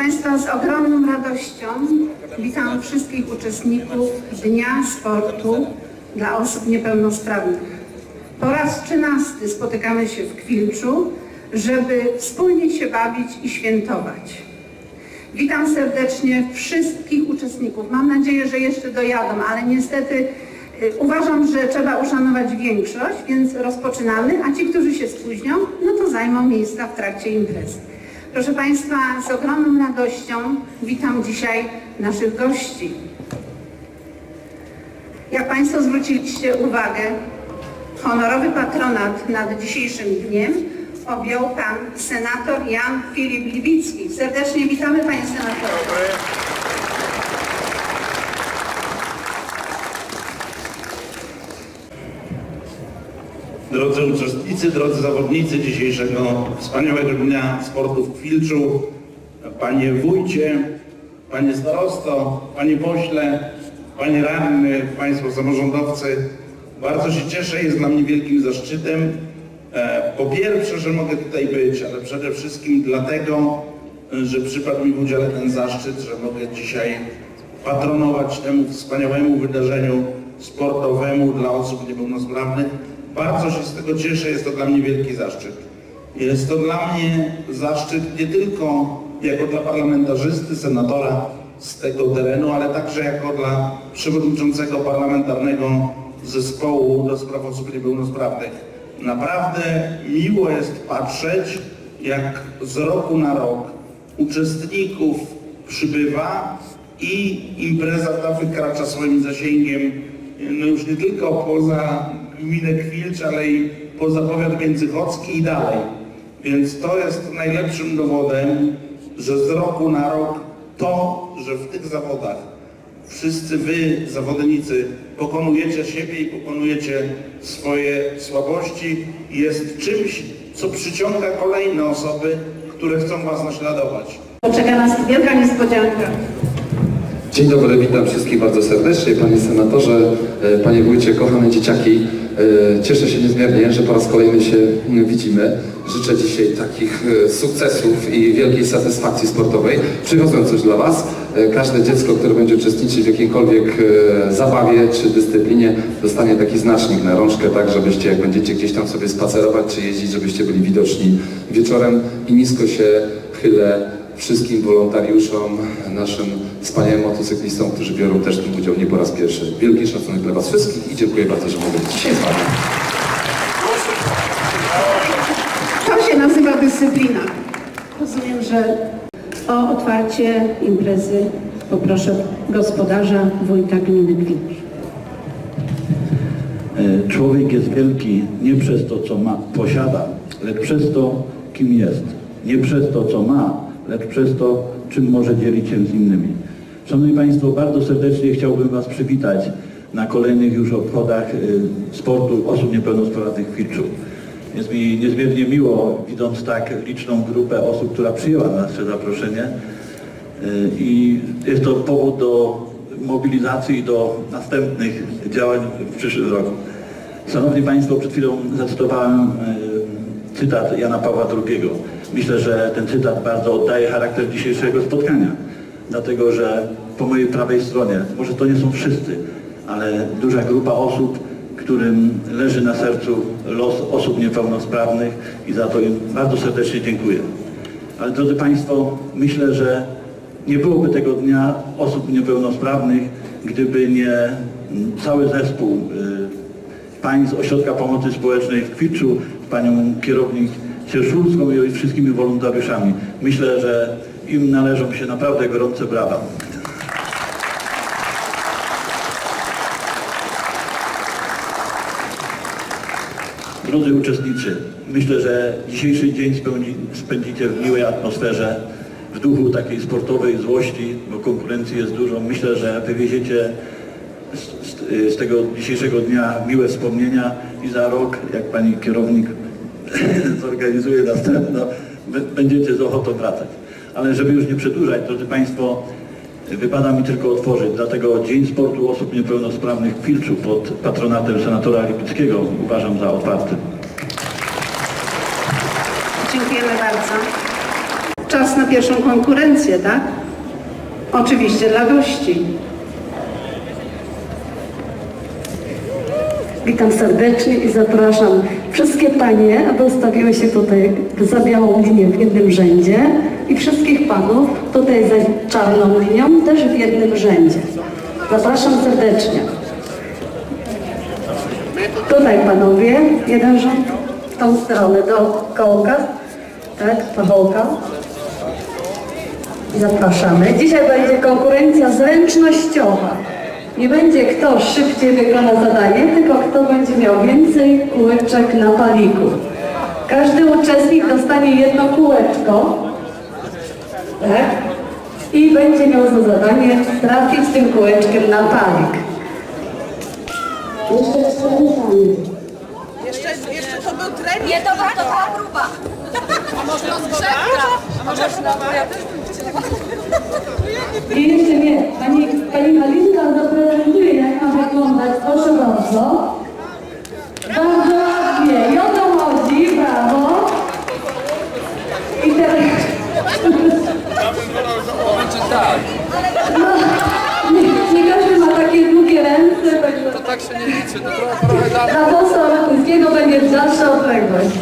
Państwa, z ogromną radością witam wszystkich uczestników Dnia Sportu dla osób niepełnosprawnych. Po raz trzynasty spotykamy się w Kwilczu, żeby wspólnie się bawić i świętować. Witam serdecznie wszystkich uczestników. Mam nadzieję, że jeszcze dojadą, ale niestety y, uważam, że trzeba uszanować większość, więc rozpoczynamy, a ci, którzy się spóźnią, no to zajmą miejsca w trakcie imprezy. Proszę Państwa, z ogromną radością witam dzisiaj naszych gości. Jak Państwo zwróciliście uwagę, honorowy patronat nad dzisiejszym dniem objął Pan Senator Jan Filip Libicki. Serdecznie witamy Panie Senatorze. Drodzy uczestnicy, drodzy zawodnicy dzisiejszego wspaniałego dnia sportu w Kwilczu, Panie Wójcie, Panie Starosto, Panie Pośle, Panie Radny, Państwo samorządowcy, bardzo się cieszę, jest dla mnie wielkim zaszczytem. e, Po pierwsze, że mogę tutaj być, ale przede wszystkim dlatego, że przypadł mi w udziale ten zaszczyt, że mogę dzisiaj patronować temu wspaniałemu wydarzeniu sportowemu dla osób niepełnosprawnych. Bardzo się z tego cieszę, jest to dla mnie wielki zaszczyt. Jest to dla mnie zaszczyt nie tylko jako dla parlamentarzysty, senatora z tego terenu, ale także jako dla przewodniczącego parlamentarnego zespołu do spraw osób niepełnosprawnych. Naprawdę miło jest patrzeć, jak z roku na rok uczestników przybywa i impreza ta wykracza swoim zasięgiem no już nie tylko poza gminę Kwilcz, ale i poza powiat międzychodzki i dalej. Więc to jest najlepszym dowodem, że z roku na rok to, że w tych zawodach wszyscy wy, zawodnicy, pokonujecie siebie i pokonujecie swoje słabości, jest czymś, co przyciąga kolejne osoby, które chcą was naśladować. Czeka nas wielka niespodzianka. Dzień dobry, witam wszystkich bardzo serdecznie, panie senatorze, e, panie wójcie, kochane dzieciaki. E, Cieszę się niezmiernie, że po raz kolejny się widzimy. Życzę dzisiaj takich e, sukcesów i wielkiej satysfakcji sportowej. Przywiozłem coś dla was. Każde dziecko, które będzie uczestniczyć w jakiejkolwiek zabawie czy dyscyplinie, dostanie taki znacznik na rączkę, tak żebyście jak będziecie gdzieś tam sobie spacerować czy jeździć, żebyście byli widoczni wieczorem i nisko się chylę wszystkim wolontariuszom, naszym wspaniałym motocyklistom, którzy biorą też w tym udział nie po raz pierwszy. Wielki szacunek dla Was wszystkich i dziękuję bardzo, że mogę być dzisiaj z Wami. To się nazywa dyscyplina. Rozumiem, że o otwarcie imprezy poproszę gospodarza wójta gminy Kwilcz. E, Człowiek jest wielki nie przez to, co ma, posiada, lecz przez to, kim jest. Nie przez to, co ma, lecz przez to, czym może dzielić się z innymi. Szanowni Państwo, bardzo serdecznie chciałbym Was przywitać na kolejnych już obchodach e, sportu osób niepełnosprawnych w Kwilczu. Jest mi niezmiernie miło, widząc tak liczną grupę osób, która przyjęła nasze zaproszenie. E, I jest to powód do mobilizacji i do następnych działań w przyszłym roku. Szanowni Państwo, przed chwilą zacytowałem e, cytat Jana Pawła II. Myślę, że ten cytat bardzo oddaje charakter dzisiejszego spotkania, dlatego że po mojej prawej stronie, może to nie są wszyscy, ale duża grupa osób, którym leży na sercu los osób niepełnosprawnych i za to im bardzo serdecznie dziękuję. Ale drodzy Państwo, myślę, że nie byłoby tego dnia osób niepełnosprawnych, gdyby nie cały zespół y, pań z Ośrodka Pomocy Społecznej w Kwiczu, panią kierownik Cierszulską i wszystkimi wolontariuszami. Myślę, że im należą się naprawdę gorące brawa. Drodzy uczestnicy, myślę, że dzisiejszy dzień spędzi, spędzicie w miłej atmosferze, w duchu takiej sportowej złości, bo konkurencji jest dużo. Myślę, że wywieziecie z, z, z tego dzisiejszego dnia miłe wspomnienia i za rok, jak pani kierownik zorganizuje następno, b- będziecie z ochotą wracać. Ale żeby już nie przedłużać, drodzy Państwo, wypada mi tylko otworzyć, dlatego Dzień Sportu Osób Niepełnosprawnych w Filczu pod patronatem senatora Lipickiego uważam za otwarty. Dziękujemy bardzo. Czas na pierwszą konkurencję, tak? Oczywiście dla gości. Witam serdecznie i zapraszam wszystkie panie, aby ustawiły się tutaj za białą linię w jednym rzędzie i wszystkich panów tutaj za czarną linią też w jednym rzędzie. Zapraszam serdecznie. Tutaj panowie, jeden rząd w tą stronę, do kołka, tak, pachołka. Zapraszamy. Dzisiaj będzie konkurencja zręcznościowa. Nie będzie kto szybciej wykona zadanie, tylko kto będzie miał więcej kółeczek na paliku. Każdy uczestnik dostanie jedno kółeczko. Tak? I będzie miał za zadanie trafić tym kółeczkiem na palik. Jeszcze cztery. Jeszcze, jeszcze to był trening. Nie, to, to była próba. A może rozgrzewka? A może próba? I jeszcze nie, pani, pani Halinka zaprezentuje, jak ma wyglądać. Proszę bardzo. Bardzo ładnie. I o to chodzi, brawo. I teraz... No, nie, nie każdy ma takie długie ręce. To tak się nie liczy, to trochę dalej. Dla posła Rakuńskiego będzie dalsza odległość.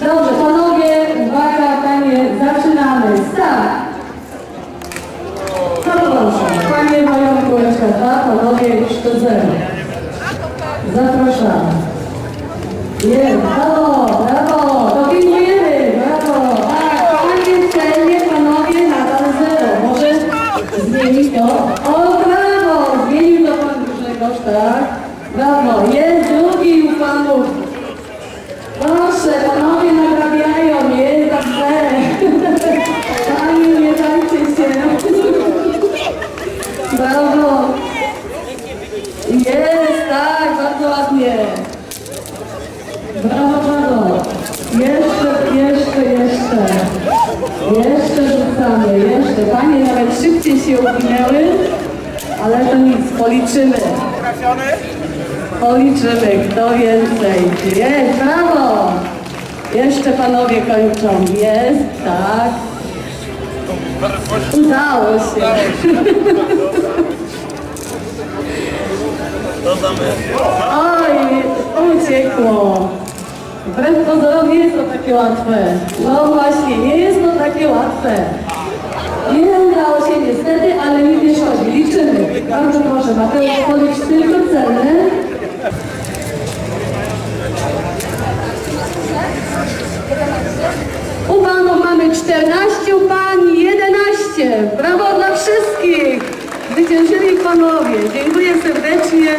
Dobrze, panowie, uwaga, panie, zaczynamy. Start. No proszę, panie kółeczka dwa, panowie jeszcze zero. Zapraszamy. Jest, brawo, brawo, dopingujemy, brawo. Tak, panie celnie, panowie nadal zero. Może zmienić to? O, brawo, zmienił to pan Grzegorz, tak? Brawo, jest drugi u panów. Proszę, panowie nadrabiają, jest dobrze. Panie, nie dajcie się. Brawo. Jest, tak, bardzo ładnie. Brawo, brawo. Jeszcze, jeszcze, jeszcze. Jeszcze rzucamy, jeszcze. Panie nawet szybciej się uwinęły, ale to nic, policzymy. Policzymy, kto więcej. Jest, brawo! Jeszcze panowie kończą. Jest, tak. Udało się. Oj, uciekło. Wbrew pozorom nie jest to takie łatwe. No właśnie, nie jest to takie łatwe. Nie udało się niestety, ale nie nie szkodzi. Liczymy. Bardzo proszę, Mateusz, policz tylko cenę. U panów mamy 14, u 11. Brawo dla wszystkich. Zwyciężyli panowie. Dziękuję serdecznie.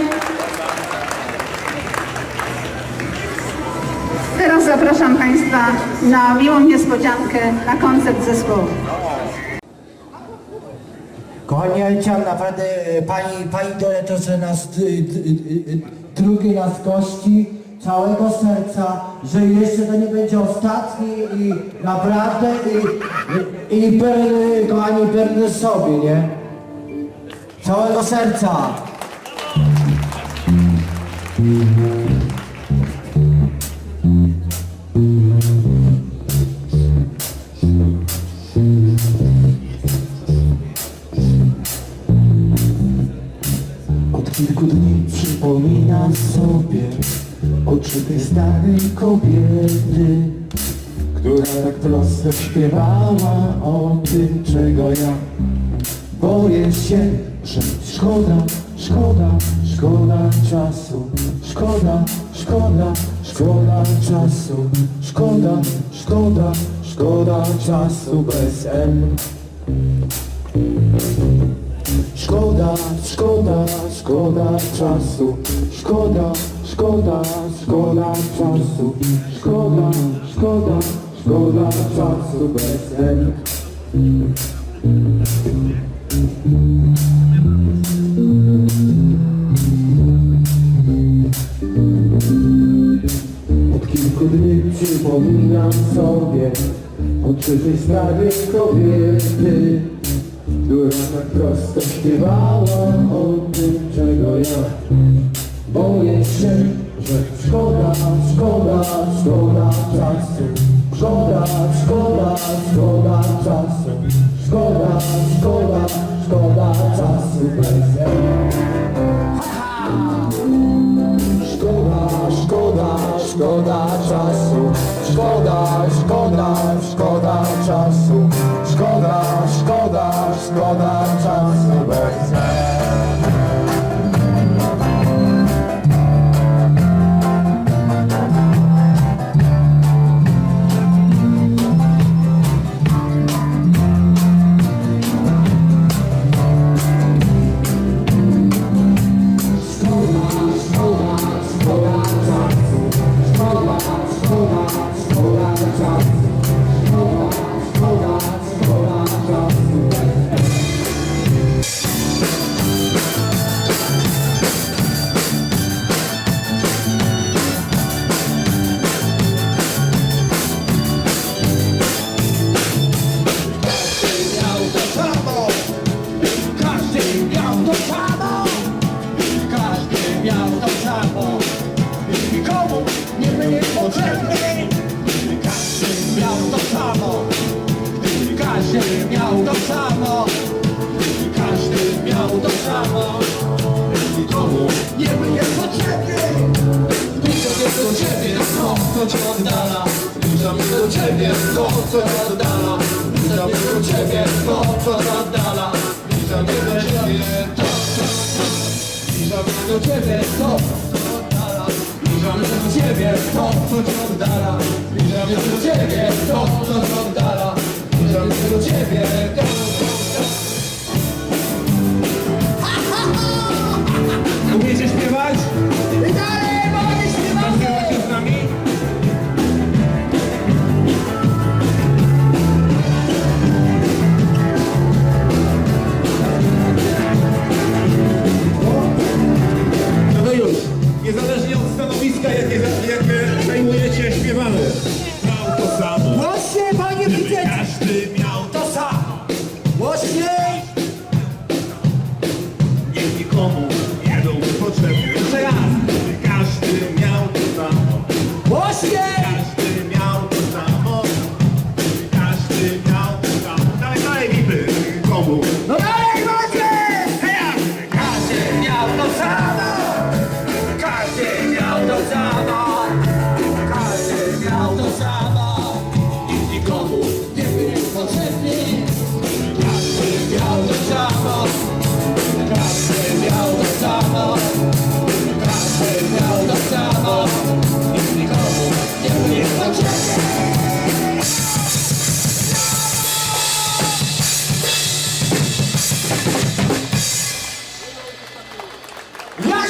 Teraz zapraszam Państwa na miłą niespodziankę na koncert zespołu. Kochani Elcian, naprawdę e, pani, pani Dole to, że nas y, y, y, y, drugi nas gości całego serca, że jeszcze to nie będzie ostatni i naprawdę i, i, i pewny, kochani, pewny sobie, nie? Całego serca. Od kilku dni przypomina sobie oczy tej starej kobiety, która tak prosto śpiewała o tym, czego ja boję się, że szkoda, szkoda, szkoda czasu, szkoda, szkoda, szkoda czasu, szkoda, szkoda, szkoda czasu bez M. Szkoda, szkoda, szkoda czasu Szkoda, szkoda, szkoda czasu Szkoda, szkoda, szkoda czasu bez niej Od kilku dni przypominam sobie Oczywy starej kobiety Która tak prosto śpiewała o tym, czego ja Boję się, szkoda, szkoda, szkoda czasu. Szkoda, szkoda, szkoda czasu. Szkoda, szkoda, szkoda czasu. Bez Szkoda, szkoda, szkoda czasu. Szkoda, szkoda, szkoda czasu. Szkoda, szkoda, szkoda czasu. bez cię oddala. Zbliżam się do ciebie, to co cię oddala. Zbliżam się do ciebie, to co cię oddala. Zbliżam się do ciebie, to Zbliżam się do ciebie, to Zbliżam się do ciebie, to co cię oddala. Zbliżam się do ciebie, to co cię oddala. Zbliżam się do ciebie, to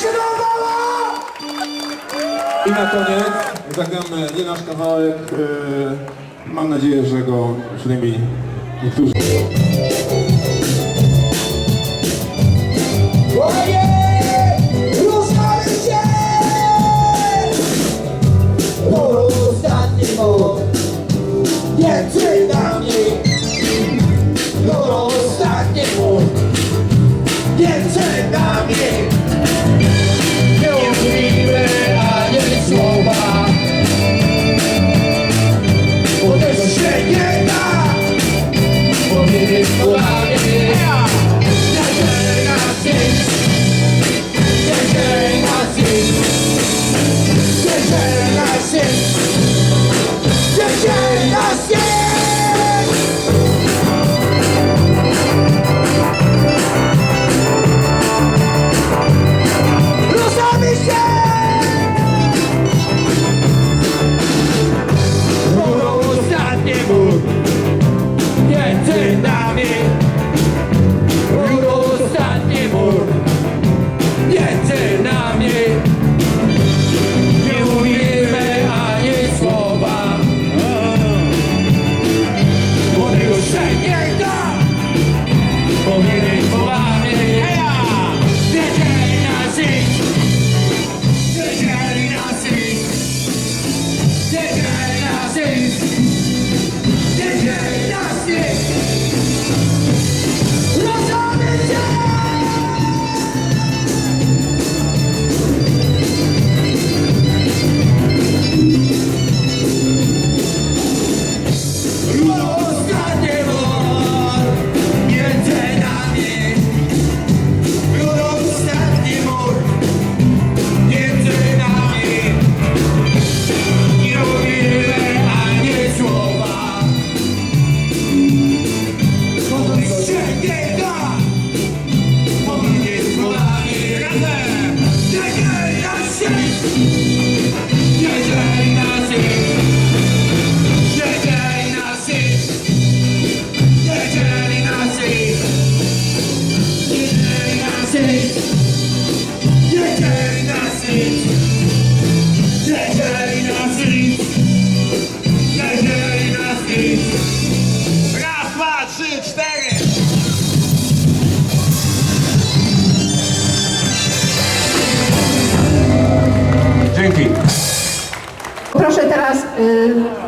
się? I na koniec zagramy nie nasz kawałek. e, Mam nadzieję, że go przynajmniej niektórzy. Ojej! Ruszamy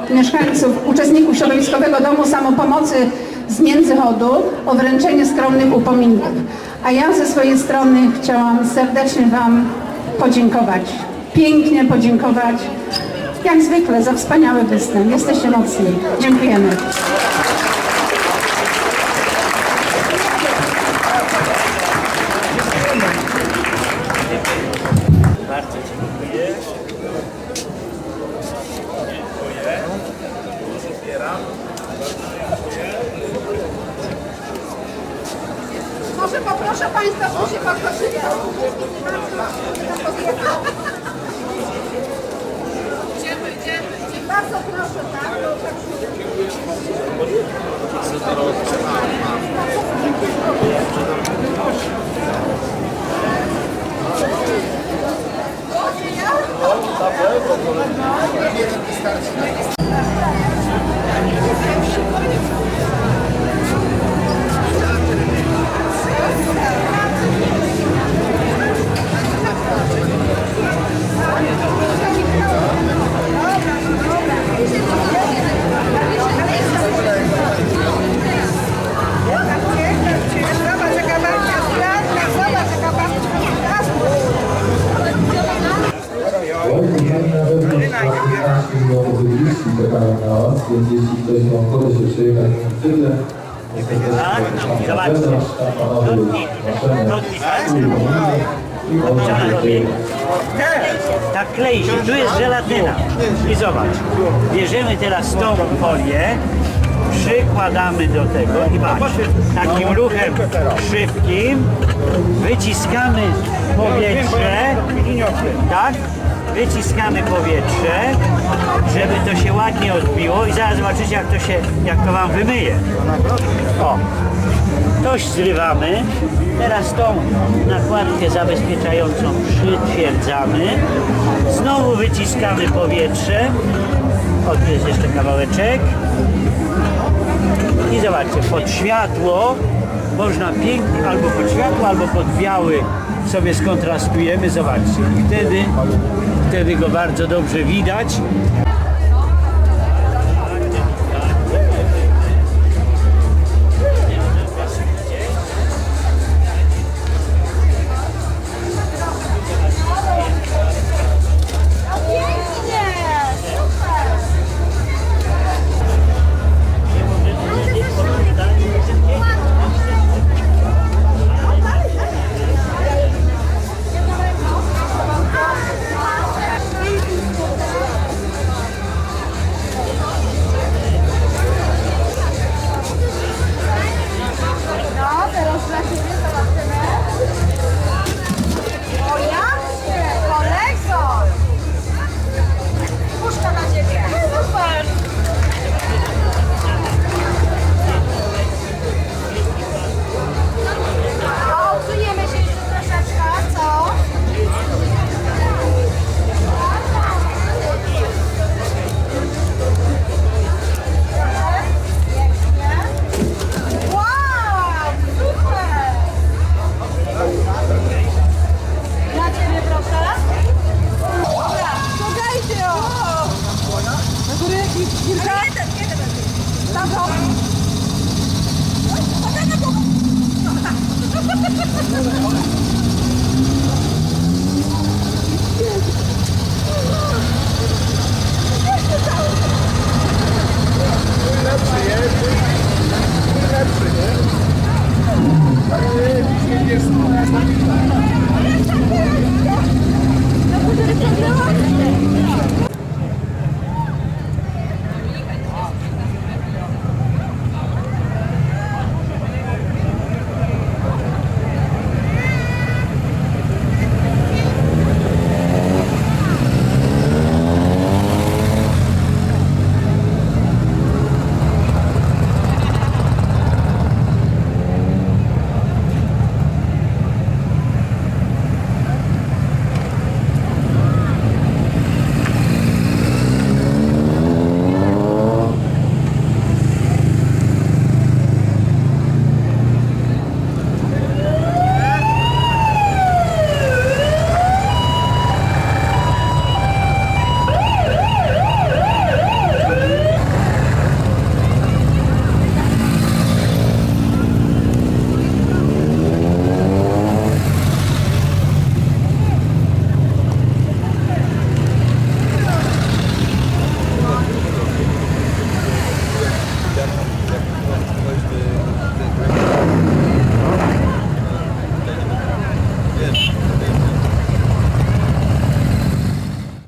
mieszkańców, uczestników Środowiskowego Domu Samopomocy z Międzychodu o wręczenie skromnych upominków. A ja ze swojej strony chciałam serdecznie Wam podziękować. Pięknie podziękować. Jak zwykle za wspaniały występ. Jesteście mocni. Dziękujemy. Może poproszę Państwa, żeby się poprosili. Idziemy, idziemy. Bardzo proszę, tak? Jaka więc jeśli ktoś ma ochotę się przyjechać na tyle, Tak klei się, tu jest żelatyna. I zobacz, bierzemy teraz tą folię, przykładamy do tego i patrz, takim ruchem szybkim wyciskamy powietrze, tak? Wyciskamy powietrze, żeby to się ładnie odbiło i zaraz zobaczycie jak to się, jak to wam wymyje. O, Toś zrywamy. Teraz tą nakładkę zabezpieczającą przytwierdzamy. Znowu wyciskamy powietrze. O, tu jest jeszcze kawałeczek. I zobaczcie, pod światło można pięknie, albo pod światło, albo pod biały sobie skontrastujemy. Zobaczcie. Wtedy, wtedy go bardzo dobrze widać.